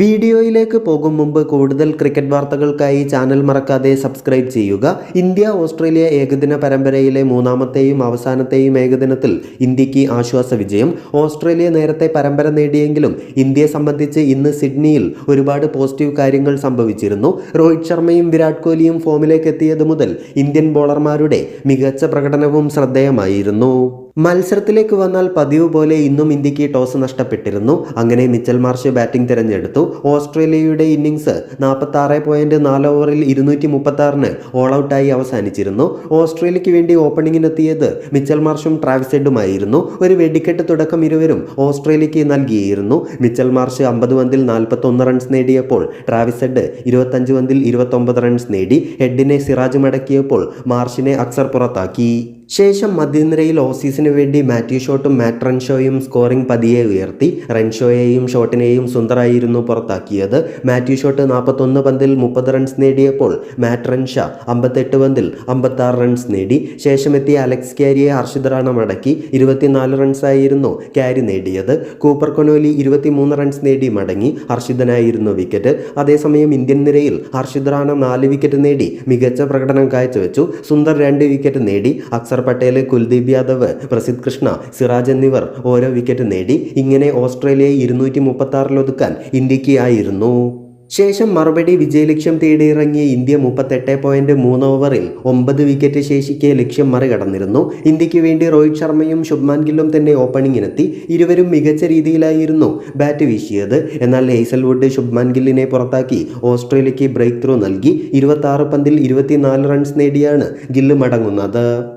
വീഡിയോയിലേക്ക് പോകും മുമ്പ് കൂടുതൽ ക്രിക്കറ്റ് വാർത്തകൾക്കായി ചാനൽ മറക്കാതെ സബ്സ്ക്രൈബ് ചെയ്യുക. ഇന്ത്യ ഓസ്ട്രേലിയ ഏകദിന പരമ്പരയിലെ മൂന്നാമത്തെയും അവസാനത്തെയും ഏകദിനത്തിൽ ഇന്ത്യയ്ക്ക് ആശ്വാസ വിജയം. ഓസ്ട്രേലിയ നേരത്തെ പരമ്പര നേടിയെങ്കിലും ഇന്ത്യയെ സംബന്ധിച്ച് ഇന്ന് സിഡ്നിയിൽ ഒരുപാട് പോസിറ്റീവ് കാര്യങ്ങൾ സംഭവിച്ചിരുന്നു. രോഹിത് ശർമ്മയും വിരാട് കോഹ്ലിയും ഫോമിലേക്ക് എത്തിയത് മുതൽ ഇന്ത്യൻ ബോളർമാരുടെ മികച്ച പ്രകടനവും ശ്രദ്ധേയമായിരുന്നു. മത്സരത്തിലേക്ക് വന്നാൽ പതിവ് പോലെ ഇന്നും ഇന്ത്യയ്ക്ക് ടോസ് നഷ്ടപ്പെട്ടിരുന്നു. അങ്ങനെ മിച്ചൽ മാർഷ് ബാറ്റിംഗ് തിരഞ്ഞെടുത്തു. ഓസ്ട്രേലിയയുടെ ഇന്നിംഗ്സ് നാൽപ്പത്തി ആറ് പോയിന്റ് നാല് ഓവറിൽ ഇരുന്നൂറ്റി മുപ്പത്തി ആറിന് ഓൾ ഔട്ടായി അവസാനിച്ചിരുന്നു. ഓസ്ട്രേലിയക്ക് വേണ്ടി ഓപ്പണിങ്ങിനെത്തിയത് മിച്ചൽ മാർഷും ട്രാവിസ് ഹെഡുമായിരുന്നു ഒരു വെടിക്കെട്ട് തുടക്കം ഇരുവരും ഓസ്ട്രേലിയക്ക് നൽകിയിരുന്നു. മിച്ചൽ മാർഷ് അമ്പത് പന്തിൽ നാൽപ്പത്തൊന്ന് റൺസ് നേടിയപ്പോൾ ട്രാവിസ് ഹെഡ് ഇരുപത്തഞ്ച് പന്തിൽ ഇരുപത്തൊമ്പത് റൺസ് നേടി. ഹെഡിനെ സിറാജ് മടക്കിയപ്പോൾ മാർഷിനെ അക്സർ പുറത്താക്കി. ശേഷം മധ്യനിരയിൽ ഓസീസിന് വേണ്ടി മാത്യു ഷോട്ടും മാറ്റ് റൺഷോയും സ്കോറിംഗ് പതിയെ ഉയർത്തി. റൺഷോയെയും ഷോട്ടിനെയും സുന്ദറായിരുന്നു പുറത്താക്കിയത്. മാത്യു ഷോട്ട് നാൽപ്പത്തൊന്ന് പന്തിൽ മുപ്പത് റൺസ് നേടിയപ്പോൾ മാറ്റ് റൺഷ അമ്പത്തെട്ട് പന്തിൽ അമ്പത്താറ് റൺസ് നേടി. ശേഷമെത്തിയ അലക്സ് ക്യാരിയെ ഹർഷിത് റാണ മടക്കി ഇരുപത്തിനാല് റൺസായിരുന്നു ക്യാരി നേടിയത്. കൂപ്പർ കൊനോലി ഇരുപത്തിമൂന്ന് റൺസ് നേടി മടങ്ങി ഹർഷിതനായിരുന്നു വിക്കറ്റ്. അതേസമയം ഇന്ത്യൻ നിരയിൽ ഹർഷിത് റാണ നാല് വിക്കറ്റ് നേടി മികച്ച പ്രകടനം കാഴ്ചവെച്ചു. സുന്ദർ രണ്ട് വിക്കറ്റ് നേടി. അക്സർ പട്ടേൽ കുൽദീപ് യാദവ് പ്രസിദ്ധ് കൃഷ്ണ സിറാജ് എന്നിവർ ഓരോ വിക്കറ്റ് നേടി ഇങ്ങനെ ഓസ്ട്രേലിയയെ ഇരുന്നൂറ്റി മുപ്പത്തി ആറിലൊതുക്കാൻ ഇന്ത്യയ്ക്ക് ആയിരുന്നു ശേഷം മറുപടി വിജയലക്ഷ്യം തേടിയിറങ്ങിയ ഇന്ത്യ മുപ്പത്തെട്ട് പോയിന്റ് മൂന്ന് ഓവറിൽ ഒമ്പത് വിക്കറ്റ് ശേഷിക്കെ ലക്ഷ്യം മറികടന്നിരുന്നു. ഇന്ത്യയ്ക്ക് വേണ്ടി രോഹിത് ശർമ്മയും ശുഭ്മാൻ ഗില്ലും തന്നെ ഓപ്പണിങ്ങിനെത്തി. ഇരുവരും മികച്ച രീതിയിലായിരുന്നു ബാറ്റ് വീശിയത്. എന്നാൽ ഹേസൽവുഡ് ശുഭ്മാൻ ഗില്ലിനെ പുറത്താക്കി ഓസ്ട്രേലിയക്ക് ബ്രേക്ക് ത്രൂ നൽകി. ഇരുപത്തി പന്തിൽ ഇരുപത്തിനാല് റൺസ് നേടിയാണ് ഗില്ല് മടങ്ങുന്നത്.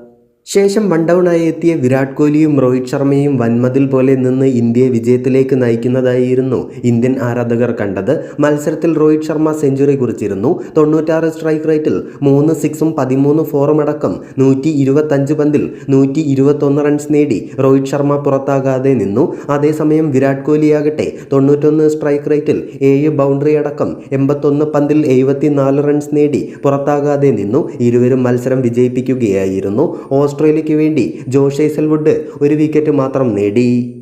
ശേഷം വൺ ഡൗണായി എത്തിയ വിരാട് കോഹ്ലിയും രോഹിത് ശർമ്മയും വൻമതിൽ പോലെ നിന്ന് ഇന്ത്യയെ വിജയത്തിലേക്ക് നയിക്കുന്നതായിരുന്നു ഇന്ത്യൻ ആരാധകർ കണ്ടത്. മത്സരത്തിൽ രോഹിത് ശർമ്മ സെഞ്ചുറി കുറിച്ചിരുന്നു. തൊണ്ണൂറ്റാറ് സ്ട്രൈക്ക് റേറ്റിൽ മൂന്ന് സിക്സും പതിമൂന്ന് ഫോറും അടക്കം നൂറ്റി ഇരുപത്തഞ്ച് പന്തിൽ നൂറ്റി ഇരുപത്തൊന്ന് റൺസ് നേടി രോഹിത് ശർമ്മ പുറത്താകാതെ നിന്നു. അതേസമയം വിരാട് കോഹ്ലിയാകട്ടെ തൊണ്ണൂറ്റൊന്ന് സ്ട്രൈക്ക് റേറ്റിൽ ഏഴ് ബൗണ്ടറി അടക്കം എൺപത്തൊന്ന് പന്തിൽ എഴുപത്തിനാല് റൺസ് നേടി പുറത്താകാതെ നിന്നു. ഇരുവരും മത്സരം വിജയിപ്പിക്കുകയായിരുന്നു. ഓസ്ട്രേലിയയ്ക്ക് വേണ്ടി ജോഷ് ഹേസൽവുഡ് ഒരു വിക്കറ്റ് മാത്രം നേടി.